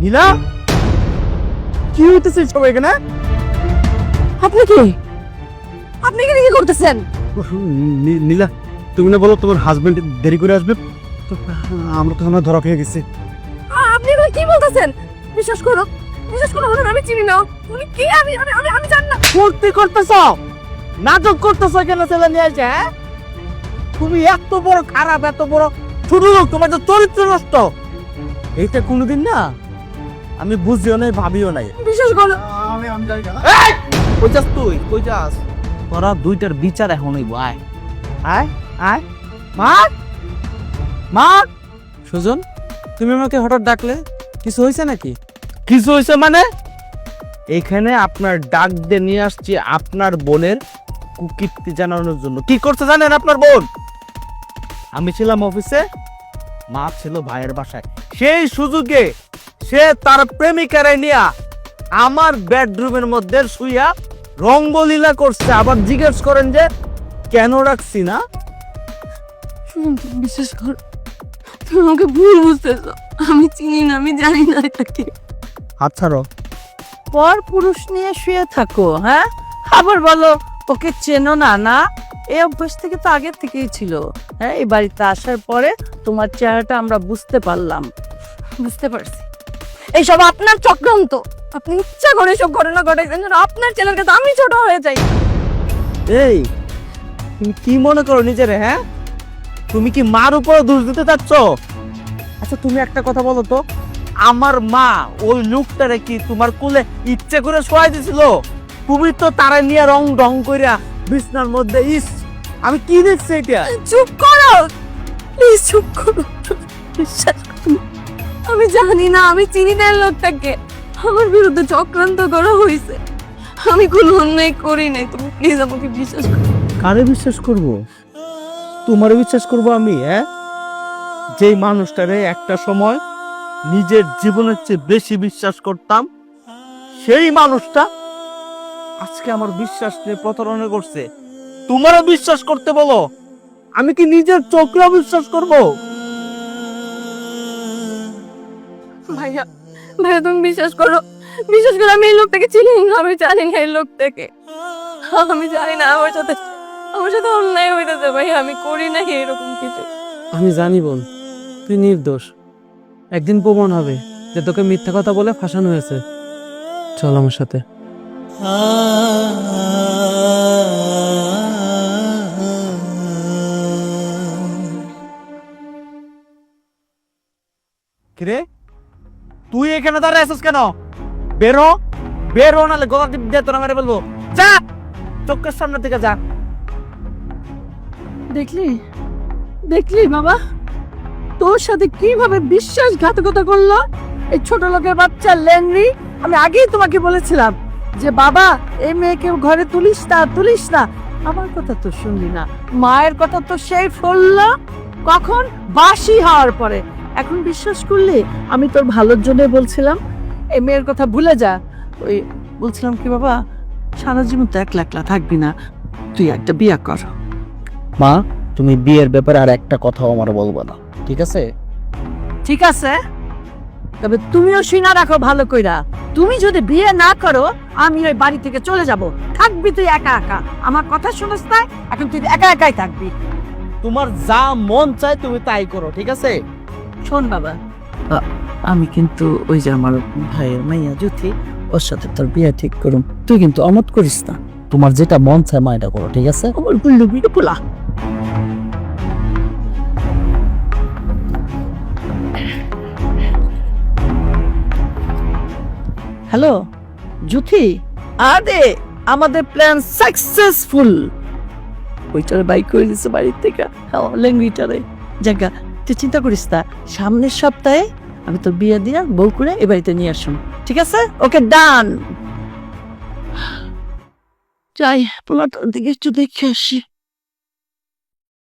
নীলা? কি হইতেছে সবাই এখানে? আপনি কি? আপনি এখানে কি করতেছেন? নী- নীলা তুমি না বলো তোমার হাজবেন্ড দেরি করে আসবে? তো আমরা তো আমরা ধরা খেয়ে গেছি। আ- আপনি এগুলো কি বলতেছেন? বিশ্বাস করো বিশ্বাস করো ওনার আমি চিনি না। উনি কি? আমি আমি আমি আমি জানি না। ফুর্তি করতেছ? নাটক করতেছ কেন ছেলে নিয়ে আসে হ্যাঁ? তুমি এত বড় খারাপ এত বড় ছোট লোক তোমার তো চরিত্র নষ্ট। এইটা কোনোদিন না? আমি বুঝিও নাই ভাবিও নাই। বিশ্বাস করো। আমি আমি জানি না। এই! কই যাস তুই? কই যাস? তোরা দুইটার বিচার এখন হইব আয়। আয় আয়। মা মা সুজন তুমি আমাকে হঠাৎ ডাকলে? কিছু হয়েছে নাকি? কিছু হয়েছে মানে? এখানে আপনার ডাক দিয়ে নিয়ে আসছি আপনার বোনের কুকীর্তি জানানোর জন্য। কি করতে জানেন আপনার বোন? আমি ছিলাম অফিসে মা ছিল ভাইয়ের বাসায়। সেই সুযোগে সে তার প্রেমিকারে নিয়া আমার বেডরুমের মধ্যে শুইয়া রঙ্গলীলা করছে। আবার জিজ্ঞেস করেন যে কেন রাখছি না? বিশ্বাস করো তুমি আমাকে ভুল বুঝতেছো। আমি চিনি না আমি জানি না এটা কি। হাত ছাড়ো। পর পুরুষ নিয়ে শুয়ে থাকো হ্যাঁ? আবার বলো ওকে চেনো না না? এই অভ্যাস থেকে তো আগের থেকেই ছিল হ্যাঁ? এই বাড়িতে আসার পরে তোমার চেহারাটা আমরা বুঝতে পারলাম। বুঝতে পারছি। এইসব আপনার চক্রান্ত। আপনি ইচ্ছা করে সব ঘটনা ঘটাইছেন যেন আপনার ছেলের কাছে আমি ছোট হয়ে যাই। এই তুমি কি মনে করো নিজেরে হ্যাঁ? তুমি কি মার উপরে দোষ দিতে চাচ্ছ? আচ্ছা তুমি একটা কথা বলো তো। আমার মা ওই লোকটারে কি তোমার কোলে ইচ্ছে করে শোয়াই দিছিল? তুমি তো তারা নিয়ে রং রং কইরা বিছনার মধ্যে ইস আমি কি দেখছি এটা? চুপ করো! প্লিজ চুপ করো। বিশ্বাস করো আমি জানি না, আমি চিনি না লোকটাকে। আমার বিরুদ্ধে চক্রান্ত করা হয়েছে। আমি কোনো অন্যায় করি নাই, তুমি প্লিজ আমাকে বিশ্বাস করো। কারে বিশ্বাস করব? তোমার বিশ্বাস করব আমি হ্যাঁ? যেই মানুষটারে একটা সময় নিজের জীবনের চেয়ে বেশি বিশ্বাস করতাম, সেই মানুষটা আজকে আমার বিশ্বাস নিয়ে প্রতারণা করছে। তোমারও বিশ্বাস করতে বলো। আমি কি নিজের চোখেও বিশ্বাস করব? ভাইয়া তুমি বিশ্বাস করো বিশ্বাস করো আমি এই লোকটাকে চিনি না আমি জানি না এই লোকটাকে আমি জানি না আমার সাথে আমার সাথে অন্যায় হইতেছে ভাইয়া আমি করি না এরকম কিছু? আমি জানি বোন তুই নির্দোষ। একদিন প্রমাণ হবে যে তোকে মিথ্যা কথা বলে ফাঁসানো হয়েছে। চল আমার সাথে। কিরে? তুই এখানে দাঁড়ায় আছিস কেন? বেরো বেরো নালে গলা টিপ দিয়ে তোরা মেরে বলব। যা! চোখের সামনে থেকে যা। দেখলি? দেখলি বাবা? তোর সাথে কীভাবে বিশ্বাসঘাতকতা করল? এই ছোট লোকের বাচ্চা লেনরি আমি আগেই তোমাকে বলেছিলাম যে, বাবা, এই মেয়েকে ঘরে তুলিস না তুলিস না। আমার কথা তো শুনলি না। মায়ের কথা তো সেই ফুললো কখন? বাসি হওয়ার পরে। এখন বিশ্বাস করলে আমি তোর ভালোর জন্য বলছিলাম। এই মেয়ের কথা ভুলে যা। ওই বলছিলাম কি বাবা সারা জীবন তো একলা একলা থাকবি না। তুই একটা বিয়া কর। মা তুমি বিয়ের ব্যাপারে আর একটা কথাও আমার বলব না ঠিক আছে? ঠিক আছে। তবে তুমিও শুনা রাখো ভালো কইরা। তুমি যদি বিয়ে না করো আমি ওই বাড়ি থেকে চলে যাব। থাকবি তুই একা একা। আমার কথা শুনস না এখন তুই একা একাই থাকবি। তোমার যা মন চায় তুমি তাই করো ঠিক আছে? শোন বাবা। আমি কিন্তু ওই যে আমার ভাইয়ের মাইয়া জ্যোতি ওর সাথে তোর বিয়ে ঠিক করুম। তুই কিন্তু অমত করিস না। তোমার যেটা মন চায় মা এটা করো ঠিক আছে? আমার গুল্লু বিয়ে পোলা। হ্যালো জুথি আরে আমাদের প্ল্যান সাকসেসফুল ওইটারে বাইক করে দিছে বাড়ির থেকে। হ্যাঁ ল্যাঙ্গুইটারে জায়গা তুই চিন্তা করিস না, সামনের সপ্তাহে আমি তোর বিয়ে দিয়া বউ করে এ বাড়িতে নিয়ে আসুন ঠিক আছে? ওকে, ডান। যাই, পোলাটার দিকে একটু দেখে আসি।